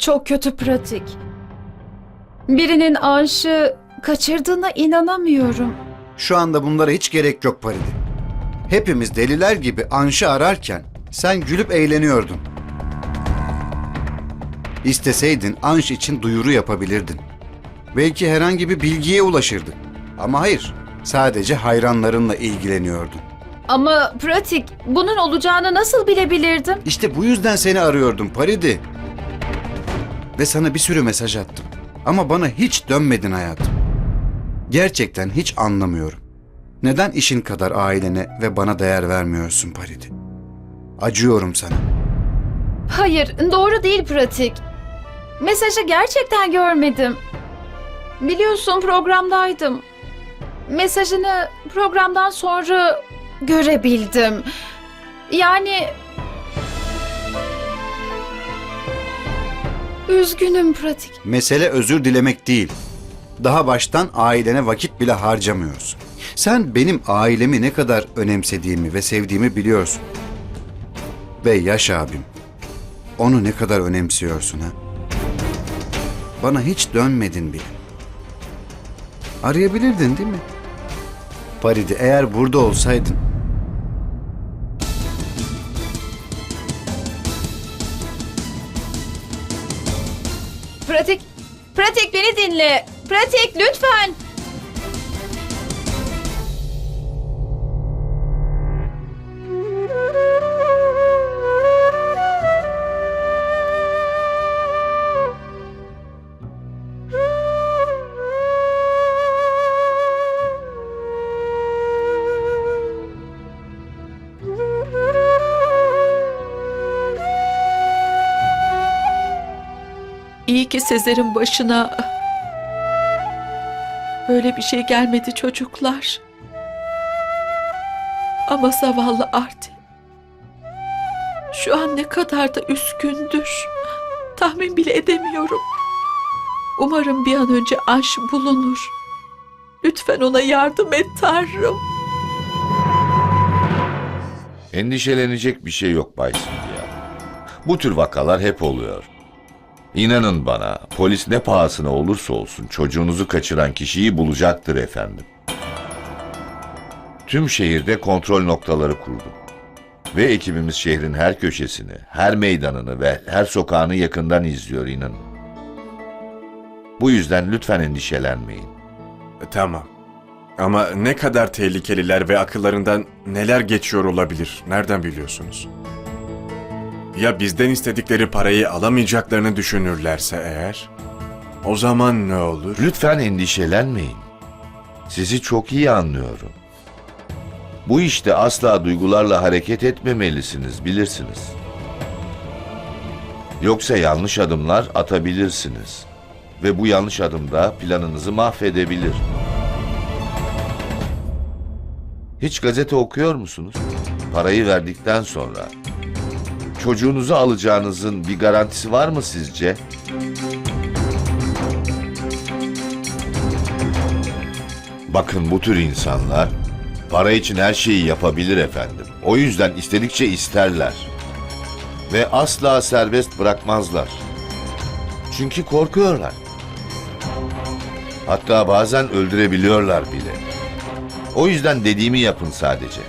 Çok kötü pratik. Birinin Anş'ı kaçırdığına inanamıyorum. Şu anda bunlara hiç gerek yok Paride. Hepimiz deliler gibi Anş'ı ararken sen gülüp eğleniyordun. İsteseydin Anş için duyuru yapabilirdin. Belki herhangi bir bilgiye ulaşırdın. Ama hayır, sadece hayranlarınla ilgileniyordun. Ama pratik, bunun olacağını nasıl bilebilirdim? İşte bu yüzden seni arıyordum Paridi. Ve sana bir sürü mesaj attım. Ama bana hiç dönmedin hayatım. Gerçekten hiç anlamıyorum. Neden işin kadar ailene ve bana değer vermiyorsun Paridi? Acıyorum sana. Hayır, doğru değil pratik. Mesajı gerçekten görmedim. Biliyorsun programdaydım. Mesajını programdan sonra görebildim. Yani... Üzgünüm pratik. Mesele özür dilemek değil. Daha baştan ailene vakit bile harcamıyorsun. Sen benim ailemi ne kadar önemsediğimi ve sevdiğimi biliyorsun. Ve Yaş abim. Onu ne kadar önemsiyorsun ha? Bana hiç dönmedin bile. Arayabilirdin değil mi? Paridi eğer burada olsaydın Pratik, pratik beni dinle. Pratik lütfen. İyi ki Sezer'in başına böyle bir şey gelmedi çocuklar. Ama zavallı Arti şu an ne kadar da üzgündür. Tahmin bile edemiyorum. Umarım bir an önce Anş bulunur. Lütfen ona yardım et Tanrım. Endişelenecek bir şey yok Bay Cynthia. Bu tür vakalar hep oluyor. İnanın bana, polis ne pahasına olursa olsun çocuğunuzu kaçıran kişiyi bulacaktır efendim. Tüm şehirde kontrol noktaları kurdum. Ve ekibimiz şehrin her köşesini, her meydanını ve her sokağını yakından izliyor inanın. Bu yüzden lütfen endişelenmeyin. Tamam. Ama ne kadar tehlikeliler ve akıllarından neler geçiyor olabilir? Nereden biliyorsunuz? Ya bizden istedikleri parayı alamayacaklarını düşünürlerse eğer? O zaman ne olur? Lütfen endişelenmeyin. Sizi çok iyi anlıyorum. Bu işte asla duygularla hareket etmemelisiniz, bilirsiniz. Yoksa yanlış adımlar atabilirsiniz. Ve bu yanlış adım da planınızı mahvedebilir. Hiç gazete okuyor musunuz? Parayı verdikten sonra çocuğunuzu alacağınızın bir garantisi var mı sizce? Bakın bu tür insanlar para için her şeyi yapabilir efendim. O yüzden istedikçe isterler. Ve asla serbest bırakmazlar. Çünkü korkuyorlar. Hatta bazen öldürebiliyorlar bile. O yüzden dediğimi yapın sadece.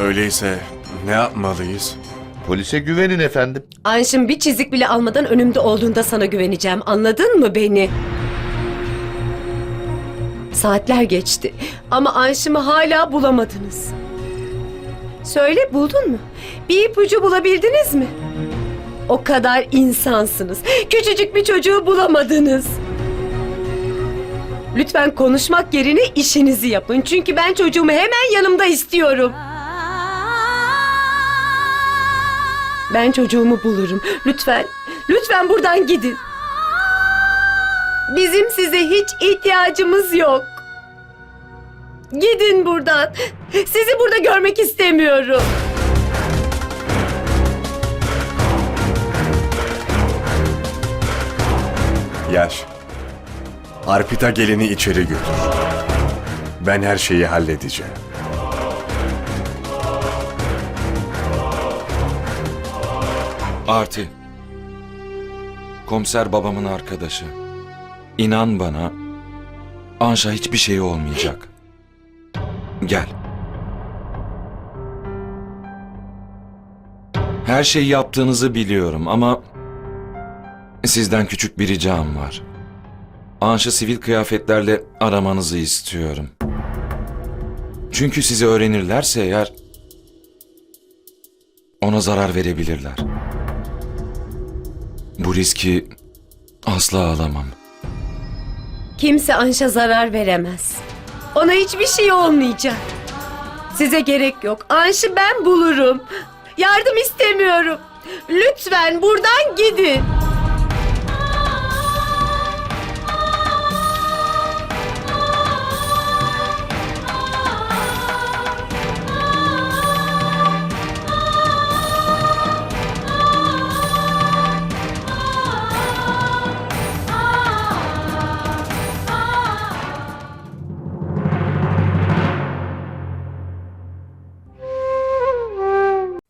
Öyleyse ne yapmalıyız? Polise güvenin efendim. Anşım bir çizik bile almadan önümde olduğunda sana güveneceğim. Anladın mı beni? Saatler geçti ama Anşım'ı hala bulamadınız. Söyle buldun mu? Bir ipucu bulabildiniz mi? O kadar insansınız. Küçücük bir çocuğu bulamadınız. Lütfen konuşmak yerine işinizi yapın. Çünkü ben çocuğumu hemen yanımda istiyorum. Ben çocuğumu bulurum. Lütfen, lütfen buradan gidin. Bizim size hiç ihtiyacımız yok. Gidin buradan. Sizi burada görmek istemiyorum. Yaş. Arpita gelini içeri götür. Ben her şeyi halledeceğim. Arti. Komiser babamın arkadaşı. İnan bana, Anşa hiçbir şey olmayacak. Gel. Her şeyi yaptığınızı biliyorum ama sizden küçük bir ricam var. Anşa sivil kıyafetlerle aramanızı istiyorum. Çünkü sizi öğrenirlerse eğer ona zarar verebilirler. Bu riski asla alamam. Kimse Anş'a zarar veremez. Ona hiçbir şey olmayacak. Size gerek yok. Anş'ı ben bulurum. Yardım istemiyorum. Lütfen buradan gidin.